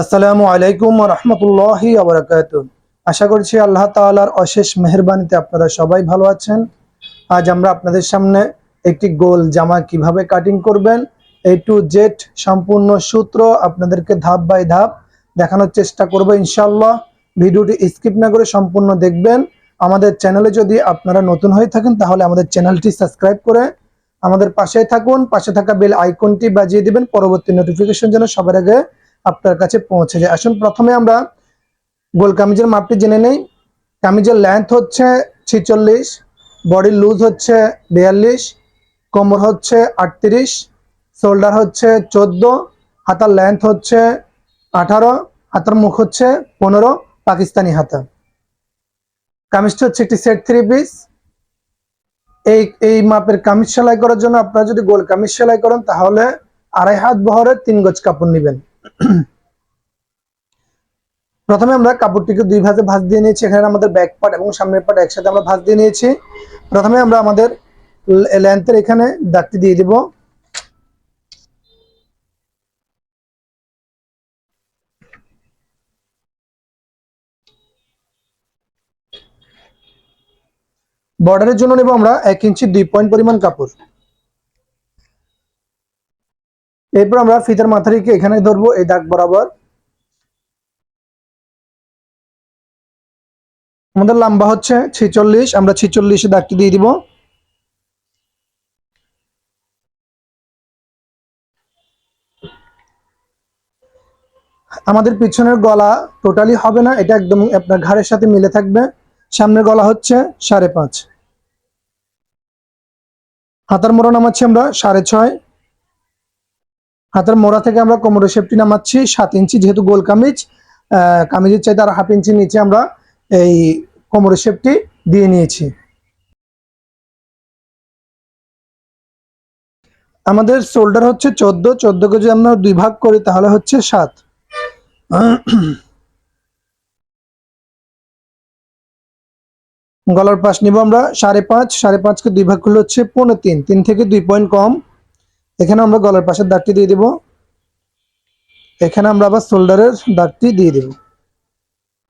আসসালামু আলাইকুম রহমতুল্লাহি আবরাকাত আশা করছি আল্লাহ তাআলার অশেষ মেহরবানিতে আপনারা সবাই ভালো আছেন। আজ আমরা আপনাদের সামনে একটি গোল জামা কীভাবে কাটিং করবেন এ টু জেড সম্পূর্ণ সূত্র আপনাদেরকে ধাপ বাই ধাপ দেখানোর চেষ্টা করব ইনশাল্লাহ ভিডিওটি স্কিপ না করে সম্পূর্ণ দেখবেন। আমাদের চ্যানেলে যদি আপনারা নতুন হয়ে থাকেন, তাহলে আমাদের চ্যানেলটি সাবস্ক্রাইব করে আমাদের পাশে থাকুন। পাশে থাকা বেল আইকনটি বাজিয়ে দিবেন। পরবর্তী নোটিফিকেশন যেন সবার আগে আপনার কাছে পৌঁছে যায়। আসুন, প্রথমে আমরা গোল কামিজের মাপটি জেনে নেই। কামিজের লেন্থ হচ্ছে ছিচল্লিশ বডির লুজ হচ্ছে বিয়াল্লিশ, কোমর হচ্ছে আটত্রিশ শোল্ডার হচ্ছে চোদ্দ, হাতার লেন্থ হচ্ছে আঠারো, হাতার মুখ হচ্ছে পনেরো, পাকিস্তানি হাতা। কামিজটা হচ্ছে একটি সেট থ্রি পিস এই এই মাপের কামিজ সেলাই করার জন্য আপনারা যদি গোল কামিজ সেলাই করেন, তাহলে আড়াই হাত বহরের তিন গজ কাপড় নেবেন। প্রথমে আমরা কাপড়টিকে দুই ভাজে ভাঁজ দিয়ে নিয়েছি। এখানে আমাদের ব্যাক পার্ট এবং সামনের পার্ট একসাথে আমরা ভাঁজ দিয়ে নিয়েছি। প্রথমে আমরা আমাদের লেন্থের এখানে দাগটি দিয়ে দিব। বর্ডারের জন্য নেব আমরা এক ইঞ্চি দুই পয়েন্ট পরিমাণ কাপড়। এরপর আমরা ফিতার মাথা রেখে এখানে ধরবো, এই দাগ বরাবর। আমাদের লম্বা হচ্ছে ছিচল্লিশ, আমরা ছিচল্লিশ দাগটি দিয়ে দিব। আমাদের পিছনের গলা টোটালি হবে না, এটা একদম আপনার ঘাড়ের সাথে মিলে থাকবে। সামনের গলা হচ্ছে সাড়ে পাঁচ। হাতার মোড়া নামাচ্ছি আমরা সাড়ে ছয়। হাতের মোড়া থেকে আমরা কোমরের শেপটি নামাচ্ছি সাত ইঞ্চি, যেহেতু গোল কামিজ কামিজের চাইতে আর হাফ ইঞ্চি নিচে আমরা এই কোমরের শেপটি দিয়ে নিয়েছি। আমাদের শোল্ডার হচ্ছে চোদ্দ চোদ্দকে যদি আমরা দুই ভাগ করি, তাহলে হচ্ছে সাত। গলার পাশ নিব আমরা সাড়ে পাঁচ, সাড়ে পাঁচকে দুই ভাগ করলে হচ্ছে পৌনে তিন তিন থেকে দুই পয়েন্ট কম। এখানে আমরা গলার পাশের দাগটি দিয়ে দিব। এখানে আমরা আবার শোল্ডারের দাগটি দিয়ে দিব।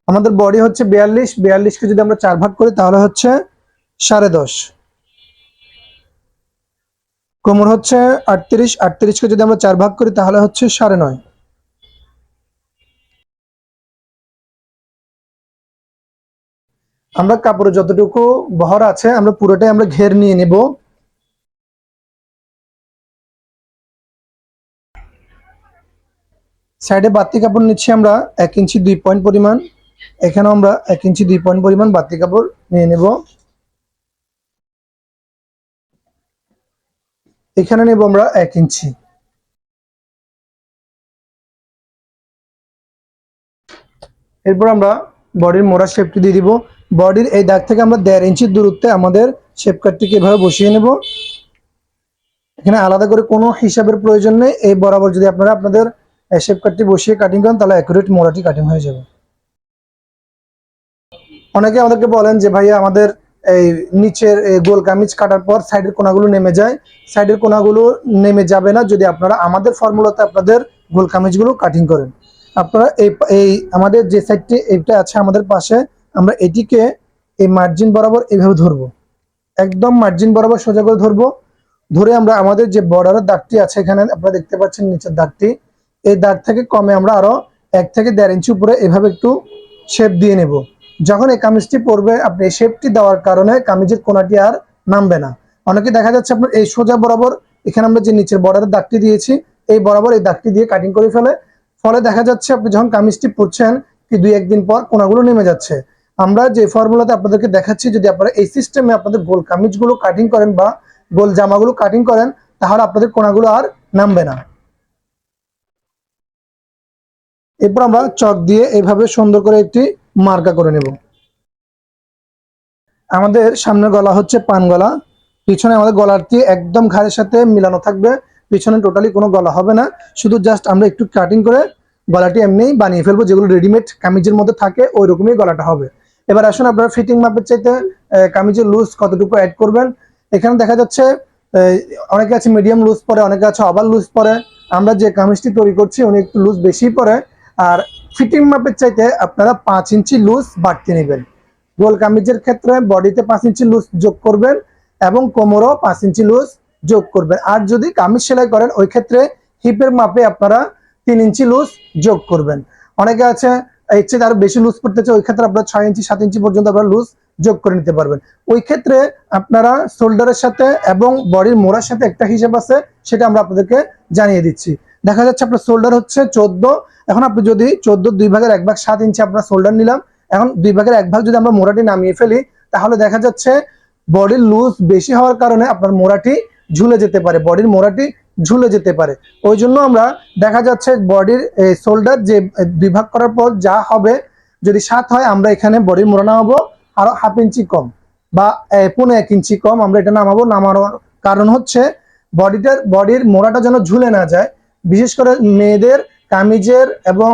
আমাদের বডি হচ্ছে বিয়াল্লিশ, বিয়াল্লিশকে যদি আমরা চার ভাগ করি তাহলে হচ্ছে সাড়ে দশ। কোমর হচ্ছে আটত্রিশ, আটত্রিশকে যদি আমরা চার ভাগ করি তাহলে হচ্ছে সাড়ে নয়। আমরা কাপড়ে যতটুকু বহর আছে আমরা পুরোটাই আমরা ঘের নিয়ে নেব। সাইডে বাতি কাপড় নিচ্ছি আমরা এক ইঞ্চি দুই পয়েন্ট পরিমাণ। এখানেও আমরা এক ইঞ্চি দুই পয়েন্ট পরিমাণ বাতি কাপড় নিয়ে নেব। এখানে নেব আমরা এক ইঞ্চি। এরপর আমরা বডির মোড়া শেপটি দিয়ে দিব। বডির এই দাগ থেকে আমরা দেড় ইঞ্চির দূরত্বে আমাদের শেপ কাটটিকে এভাবে বসিয়ে নেব। এখানে আলাদা করে কোনো হিসাবের প্রয়োজন নেই। এই বরাবর যদি আপনারা আপনাদের শেপ কাটটি বসিয়ে কাটিং করেন, তাহলে অ্যাকুরেট মোড়াটি কাটিং হয়ে যাবে। অনেকে আমাদেরকে বলেন যে, ভাইয়া, আমাদের এই নিচের গোল কামিজ কাটার পর সাইডের কোনাগুলো নেমে যায়। সাইডের কোনাগুলো নেমে যাবে না যদি আপনারা আমাদের ফর্মুলাতে আপনাদের গোল কামিজগুলো কাটিং করেন। আপনারা এই এই আমাদের যে সাইডটি এইটা আছে আমাদের পাশে। আমরা এটিকে এই মার্জিন বরাবর এইভাবে ধরবো। একদম মার্জিন বরাবর সোজা করে ধরবো। ধরে আমরা আমাদের যে বর্ডারের দাগটি আছে এখানে, আপনারা দেখতে পাচ্ছেন নিচের দাগটি। এই দাগ থেকে কমে আমরা আরও এক থেকে দেড় ইঞ্চি উপরে এভাবে একটু শেপ দিয়ে নেব। যখন এই কামিজটি পরবে, আপনি এই শেপটি দেওয়ার কারণে কামিজের কোনাটি আর নামবে না। অনেকে দেখা যাচ্ছে আপনার এই সোজা বরাবর, এখানে আমরা যে নিচের বর্ডারের দাগটি দিয়েছি, এই বরাবর এই দাগটি দিয়ে কাটিং করে ফেলে। ফলে দেখা যাচ্ছে আপনি যখন কামিজটি পরছেন, কি দুই একদিন পর কোনাগুলো নেমে যাচ্ছে। আমরা যে ফর্মুলাতে আপনাদেরকে দেখাচ্ছি, যদি আপনারা এই সিস্টেমে আপনাদের গোল কামিজগুলো কাটিং করেন বা গোল জামাগুলো কাটিং করেন, তাহলে আপনাদের কোনাগুলো আর নামবে না। এরপর আমরা চক দিয়ে এভাবে সুন্দর করে একটি মার্কা করে নেব। আমাদের সামনের গলা হচ্ছে পান গলা। পিছনে আমাদের গলাটি একদম ঘাড়ের সাথে মিলানো থাকবে। পিছনে টোটালি কোনো গলা হবে না। শুধু জাস্ট আমরা একটু কাটিং করে গলাটি এমনি বানিয়ে ফেলব। যেগুলো রেডিমেড কামিজের মধ্যে থাকে ওই রকমই গলাটা হবে। এবার আসুন আপনারা ফিটিং মাপের চাইতে কামিজের লুজ কতটুকু অ্যাড করবেন। এখানে দেখা যাচ্ছে অনেকে আছে মিডিয়াম লুজ পরে, অনেকে আছে আবার লুজ পরে। আমরা যে কামিজটি তৈরি করছি, উনি একটু লুজ বেশি পরে। আর ফিটিং মাপের চাইতে আপনারা পাঁচ ইঞ্চি লুজ বাড়তি নেবেন। গোল কামিজের ক্ষেত্রে বডিতে পাঁচ ইঞ্চি লুজ যোগ করবেন এবং কোমরও পাঁচ ইঞ্চি লুজ যোগ করবেন। আর যদি কামিজ সেলাই করেন, ওই ক্ষেত্রে হিপের মাপে আপনারা তিন ইঞ্চি লুজ যোগ করবেন। অনেকে আছে, এর চেয়ে আরও বেশি লুজ করতে চাই ওই ক্ষেত্রে আপনারা ছয় ইঞ্চি, সাত ইঞ্চি পর্যন্ত আপনারা লুজ যোগ করে নিতে পারবেন। ওই ক্ষেত্রে আপনারা শোল্ডারের সাথে এবং বডির মোড়ার সাথে একটা হিসাব আছে, সেটা আমরা আপনাদেরকে জানিয়ে দিচ্ছি। দেখা যাচ্ছে আপনার শোল্ডার হচ্ছে চোদ্দ। এখন আপনি যদি চোদ্দ দুই ভাগের এক ভাগ সাত ইঞ্চি আপনার শোল্ডার নিলাম এখন দুই ভাগের এক ভাগ যদি আমরা মোড়াটি নামিয়ে ফেলি তাহলে দেখা যাচ্ছে বডির লুজ বেশি হওয়ার কারণে আপনার মোড়াটি ঝুলে যেতে পারে বডির মোড়াটি ঝুলে যেতে পারে। ওই জন্য আমরা দেখা যাচ্ছে বডির শোল্ডার যে দুই ভাগ করার পর যা হবে যদি সাত হয় আমরা এখানে বডির মোড়া নামাবো আরও হাফ ইঞ্চি কম বা এ, পৌনে এক ইঞ্চি কম আমরা এটা নামাবো। নামানোর কারণ হচ্ছে বডিটার বডির মোড়াটা যেন ঝুলে না যায়। বিশেষ করে মেয়েদের কামিজের এবং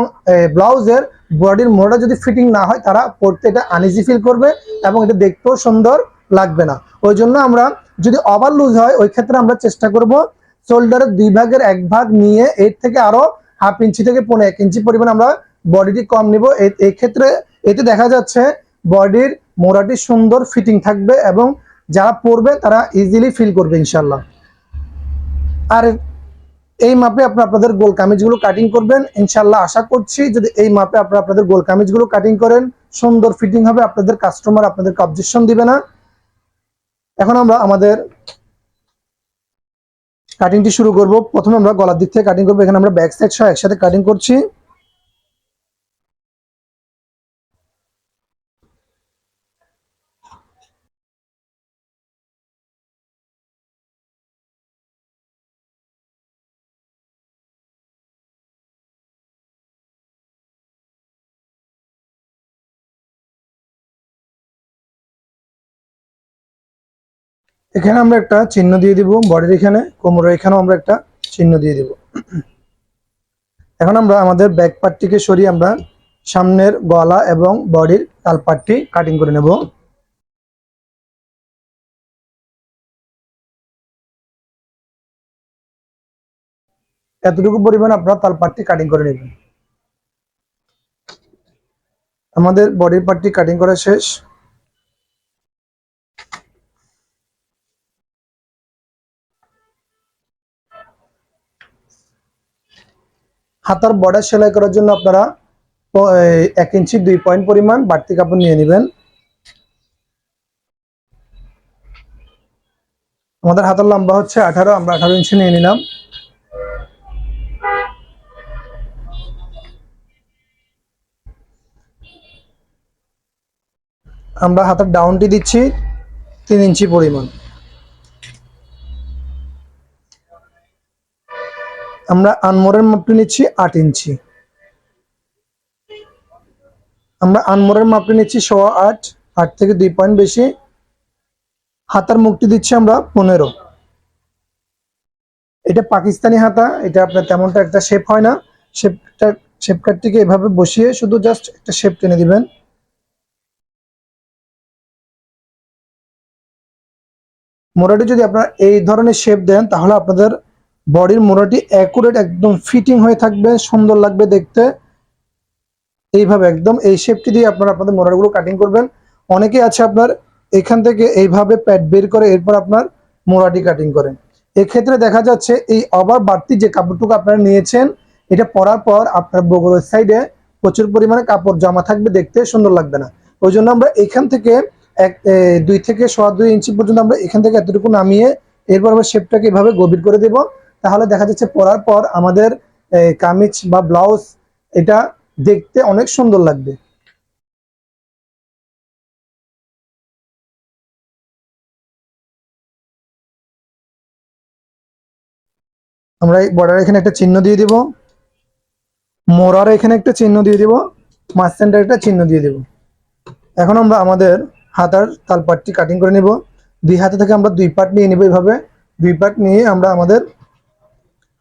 ব্লাউজের বডির মোড়া যদি ফিটিং না হয়, তারা পড়তে এটা আনইজি ফিল করবে এবং এটা দেখতেও সুন্দর লাগবে না। ওই জন্য আমরা যদি ওভার লুজ হয়, ওই ক্ষেত্রে আমরা চেষ্টা করব শোল্ডারের দুই ভাগের এক ভাগ নিয়ে এর থেকে আরও হাফ ইঞ্চি থেকে পনেরো এক ইঞ্চি পরিমাণ আমরা বডিটি কম নিব। এই ক্ষেত্রে এতে দেখা যাচ্ছে বডির মোড়াটি সুন্দর ফিটিং থাকবে এবং যারা পরবে তারা ইজিলি ফিল করবে ইনশাল্লাহ আর এই মাপে আপনারা আপনাদের গোল কামিজগুলো কাটিং করবেন। ইনশাল্লাহ আশা করছি যদি এই মাপে আপনারা আপনাদের গোল কামিজগুলো কাটিং করেন, সুন্দর ফিটিং হবে, আপনাদের কাস্টমার আপনাদেরকে অবজেকশন দিবে না। এখন আমরা আমাদের কাটিংটি শুরু করব। প্রথমে আমরা গলার দিক থেকে কাটিং করব। এখানে আমরা ব্যাক সাইড সহ একসাথে কাটিং করছি। এখানে আমরা একটা চিহ্ন দিয়ে দিব বডির এখানে, কোমরের এখানেও আমরা একটা চিহ্ন দিয়ে দিব। এখন আমরা আমাদের ব্যাক পার্টটিকে সরিয়ে আমরা সামনের গলা এবং বডির তাল পার্টটি কাটিং করে নেব। এতটুকু পরিমাণ আপনারা তাল পার্টটি কাটিং করে নেবেন। আমাদের বডির পার্টটি কাটিং করা শেষ। হাতার বর্ডার সেলাই করার জন্য আপনারা এক ইঞ্চি দুই পয়েন্ট পরিমাণ বাড়তি কাপড় নিয়ে নেবেন। আমাদের হাতের লম্বা হচ্ছে আঠারো, আমরা আঠারো ইঞ্চি নিয়ে নিলাম। আমরা হাতের ডাউনটি দিচ্ছি তিন ইঞ্চি পরিমাণ। আমরা আনমোরের মাপটি নিচ্ছি আট ইঞ্চি। আমরা আনমোরের মাপটি নিচ্ছি সোয়া আট আট থেকে দুই পয়েন্ট বেশি। হাতার মুখটি দিচ্ছি আমরা পনেরো। এটা পাকিস্তানি হাতা, এটা আপনার তেমনটা একটা শেপ হয় না। শেপটা শেপ কাটটিকে এভাবে বসিয়ে শুধু জাস্ট একটা শেপ টেনে দিবেন। মোড়াটি যদি আপনারা এই ধরনের শেপ দেন, তাহলে আপনাদের বডির মোড়াটি অ্যাকুরেট একদম ফিটিং হয়ে থাকবে, সুন্দর লাগবে দেখতে। এইভাবে একদম এই শেপটি দিয়ে আপনারা আপনাদের মোড়াগুলো কাটিং করবেন। অনেকে আছে আপনার এখান থেকে এইভাবে প্যাড বের করে এরপর আপনার মোড়াটি কাটিং করেন। এক্ষেত্রে দেখা যাচ্ছে এই আবার বাড়তি যে কাপড়টুকু আপনারা নিয়েছেন, এটা পরার পর আপনার বগলের সাইডে প্রচুর পরিমাণে কাপড় জমা থাকবে দেখতে, সুন্দর লাগবে না। ওই জন্য আমরা এখান থেকে এক দুই থেকে সোয়া দুই ইঞ্চি পর্যন্ত আমরা এখান থেকে এতটুকু নামিয়ে এরপর আমরা শেপটাকে এভাবে গভীর করে দেব। তাহলে দেখা যাচ্ছে পরার পর আমাদের কামিজ বা ব্লাউজ এটা দেখতে অনেক সুন্দর লাগবে। আমরা এই বর্ডার এখানে একটা চিহ্ন দিয়ে দিব। মোরার এখানে একটা চিহ্ন দিয়ে দিব। মাছ সেন্টার একটা চিহ্ন দিয়ে দিব। এখন আমরা আমাদের হাতার তাল পাটটি কাটিং করে নিব। দুই হাতে থেকে আমরা দুই পার্ট নিয়ে নিব এইভাবে। দুই পার্ট নিয়ে আমরা আমাদের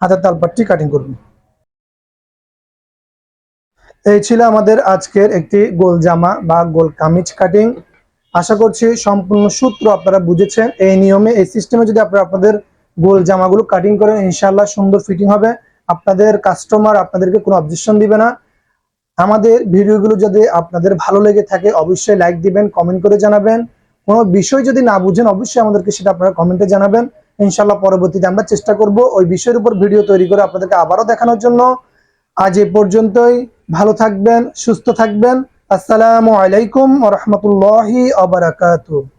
হাতার তাল পাটটি কাটিং করব। এই ছিল আমাদের আজকের একটি গোল জামা বা গোল কামিজ কাটিং আশা করছি সম্পূর্ণ সূত্র আপনারা বুঝেছেন। এই নিয়মে, এই সিস্টেমে যদি আপনারা আপনাদের গোল জামাগুলো কাটিং করেন ইনশাল্লাহ সুন্দর ফিটিং হবে। আপনাদের কাস্টমার আপনাদেরকে কোনো অবজেকশন দিবে না। আমাদের ভিডিওগুলো যদি আপনাদের ভালো লেগে থাকে, অবশ্যই লাইক দিবেন কমেন্ট করে জানাবেন। কোনো বিষয় যদি না বুঝেন, অবশ্যই আমাদেরকে সেটা আপনারা কমেন্টে জানাবেন। ইনশাল্লাহ পরবর্তীতে আমরা চেষ্টা করব ওই বিষয়ের উপর ভিডিও তৈরি করে আপনাদেরকে আবারও দেখানোর জন্য। আজ এ পর্যন্তই। ভালো থাকবেন, সুস্থ থাকবেন। আসসালামু আলাইকুম রহমতুল্লাহ বারাকাতুহু।